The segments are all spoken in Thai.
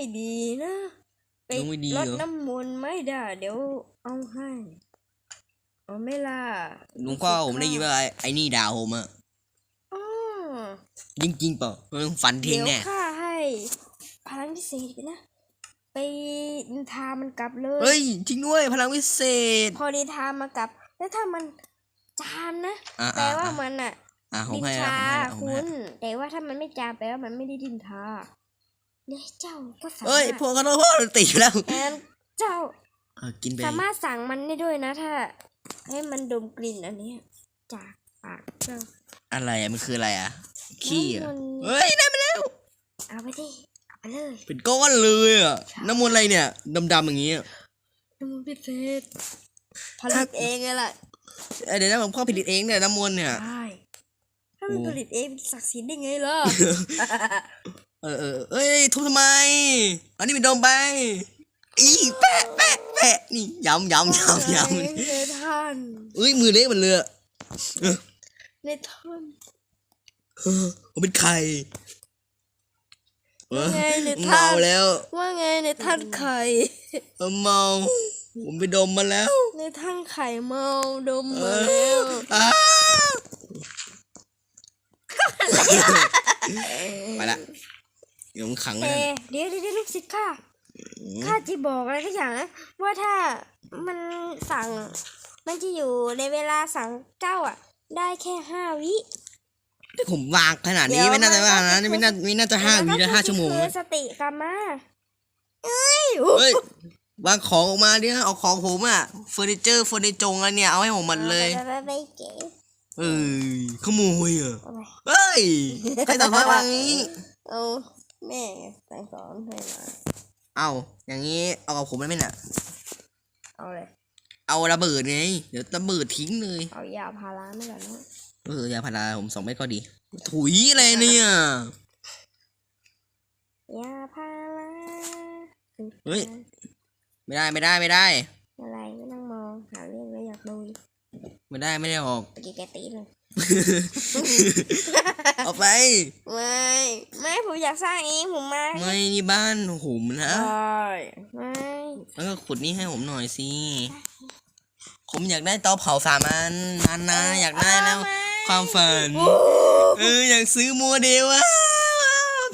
ไม่ดีนะ ไปดวงไม่ดีรเหรดอน้ำมนต์ไม่ได้ เดี๋ยวเอาให้เอาไม่ล่ะหลวงพ่อผมได้ยินว่าไอ้ไอ้นี่ด่าผมอะอ๋อจริงๆเปล่ามันฝันเทเดี๋งยวแน่ข้าให้พลังพิเศษไปนะ ไปนินทามันกลับเลย เฮ้ยจริงด้วยพลังวิเศษ พอนินทามากลับ แล้วถ้ามันจามนะอะแปลอะว่าอะมันอะอะผมนินให้ละทาผมให้ละผมคุให้ณละแต่ว่าถ้ามันไม่จามแปลว่ามันไม่ได้ดินทา เนี่ยเจ้าก็สาเอ้ยมารถพวกเขาต้องพ่อติดอยู่แล้วแอนเจ้าเออกินไปสามารถสั่งมันได้ด้วยนะถ้า ให้มันดมกลิ่นอันเนี้ยจากปากเจ้าอะไรอะมันคืออะไรอะขี้อะน้ำมนต์เฮ้ยได้มาแล้วเอาไปดิเอาไปเลยเป็นก้อนเลยอะน้ำมันต์อะไรเนี่ยดำๆอย่างงี้อะน้ำมันพิเศษผลิตเองไงล่ะเอ้ยเดี๋ยวนะผมพ่อผลิตเองเนี่ยน้ำมันต์เนี่ยใช่ถ้ามันโอ้ผลิตเองมันศักดิ์สิทธิ์ได้ไงล่ะ เออเออเอ้ยทุบทำไมอันนี้เป็นดมไป อีแปะแปะแปะนี่ย้ำย้ำย้ำย้ในท่านำเอ้ยมือเละเหมันเลยอะเออในท่านเออผมเป็นใครเออว่าไงในเมาท่านแล้วว่าไงในท่านไข่เออเมา ผมไปดมมาแล้วในท่านไข่เมาดมเอมาอแล้วอ้าไปละ เดี๋ยวผมขังไว้แต่นั่นเดี๋ยวเดี๋ยวเดี๋ยวลูกศิษย์ข้าข้าจะบอกอะไรทุกอย่างนะว่าถ้ามันสั่ง มันจะอยู่ในเวลาสั่งเจ้าอะ ได้แค่ห้าวิที่ผมวางขนาดเดี๋นี้ยวไม่น่าจะว่านะมันก็ไม่น่าไม่น่าจะห้าวิแล้นะก็ห้าชั่วโมงคือนะสติกลับมาเอ้ยเฮ้ยวางของออกมาดิเอาของผมอะเฟอร์นิเจอร์เฟอร์นิจงอะไรเนี่ยเอาให้ผมหมดเลยไปไปไปเก๋เอ้ยขโมยอะเอาไปเฮ้ยใครตัดไม้วางงี้ เอา แม่สั่งสอนให้มา เอาอย่างงี้เอากับผมได้ไหมเนี่ยเอาเลย เอาระเบิดไงเดี๋ยวระเบิดทิ้งเลยเอายาพาราไม่ก่อนนะเออยาพาราผมสองเม็ดก็ดี ถุยอะไรเนี่ยยาพาราเฮ้ย ไม่ได้ไม่ได้ไม่ได้ ไม่ได้ไม่ได้ออกเมื่อกี้แกตีเลยเอาไป ไม่ไม่ผมอยากสร้างเองผมมาไม่นี่บ้านผมนะ ได้ไม่แล้วก็ขุดนี่ให้ผมหน่อยสิ ผมอยากได้เตาเผาสามอันนานนะอยากได้แล้วความฝันเอออยากซื้อโมเดลอะ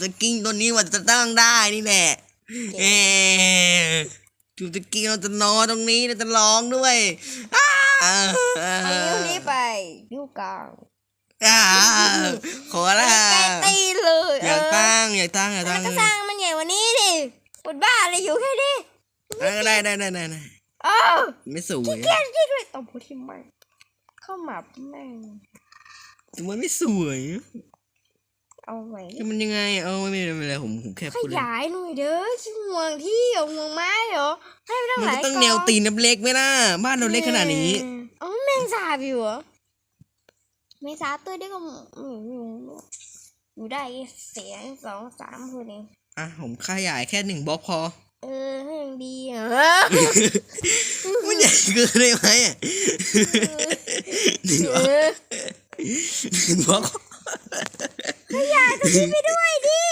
จะกิ้งตัวนี้ว่าจะตั้งได้นี่แหละเออจูจะกิ้งเราจะนอนตรงนี้เราจะร้องด้วยอ้า เอานิ้วนี้ไปนิ้วกลางอ่าขอละใกล้ตีเลยอยากตั้งอยากตั้งอยากเออตั้งแล้วก็สร้างมันใหญ่กว่านี้ดิปวดบ้าอะไรอยู่แค่นี้เออได้ได้ได้ได้ได้เออไม่สวยแค่นี้ด้วยตบหัวที่มันเข้ามาแม่งแต่มันไม่สวย เอาไว้จะมันยังไง เอาไม่เป็นไรไม่เป็นไรผมผมแค่ขพูดเล่นยายหน่อยเด้อชิห่วงที่เหรอห่วงไม้เหรอให้ไปตั้งมันหลาก็ยต้องกแนวตีนน้ำเล็กไหมล่ะบ้านเราเล็กขนาดนี้เอ๋อแมงสาบอยู่เหรอแมงสาบตัวเดียวก็อืมอยู่อยู่ได้เสียงสองสามคนเองอะผมขยายแค่หนึ่งบล็อกพอ เออให้ยังดีอะมันใหญ่เกินได้ไหมอะหนึ่งบล็อกเออหนึ่งบล็อก ขยายตรงนี้ไปด้วยดิ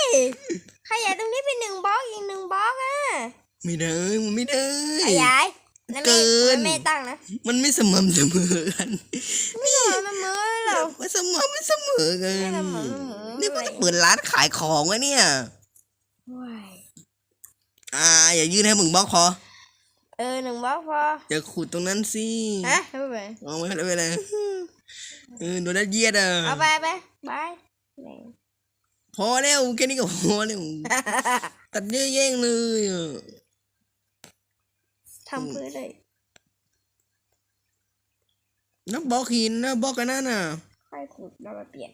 ขยายตรงนี้เป็นหนึ่งบล็อกอีกหนึ่งบล็อกอะ ไม่ได้มันไม่ได้ ขยายนั่นเกิไม่นมันไม่ตั้งนะมันไม่สม่ำเสมอกันไม่ทำมันมือหรอกไม่สม่ำไม่เสมอกันไม่เสมอ นี่มันจะเปิดร้านขายของอะเนี่ยว้ายอ่า อย่ายื่นให้มึงบล็อกพอเออหนึ่งบล็อกพออย่าขุดตรงนั้นสิฮะเอาไปเอาไม่ได้ไม่ได้เออโดนนัดเยียดอะเอาไปไปไป พอแล้วแค่นี้ก็พอแล้วตัดเยอะแย่งเลยอะทำพื้นเลยนักบล็อกหินนะบล็อกกันนั่นน่ะค่อยขุดแล้วมาเปลี่ยน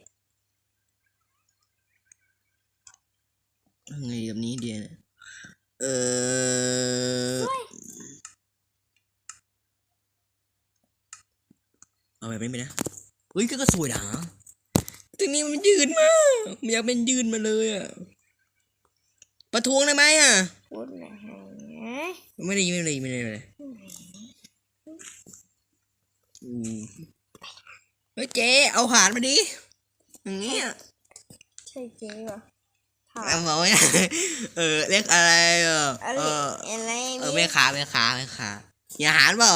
ไงแบบนี้เดียวเนี่ยเออเอาแบบนี้ไปนะเฮ้ยก็ก็สวยนะ ตรงนี้มันยืนมากมันอยากเป็นยืนมาเลยอะ ประท้วงได้ไหมอะพูดหน่อยฮะไม่ได้ยินไม่ได้ยินไม่ได้ยินไม่ได้อืมเฮ้ยเจ๊เอาหานมาดิอย่างเงี้ยใช่เจ๊ป่ะทบอกไม่ได้เออเรียกอะไรเอออะไรเอออะไรเออแม่ค้าแม่ค้าแม่ค้ามีอาหารเปล่า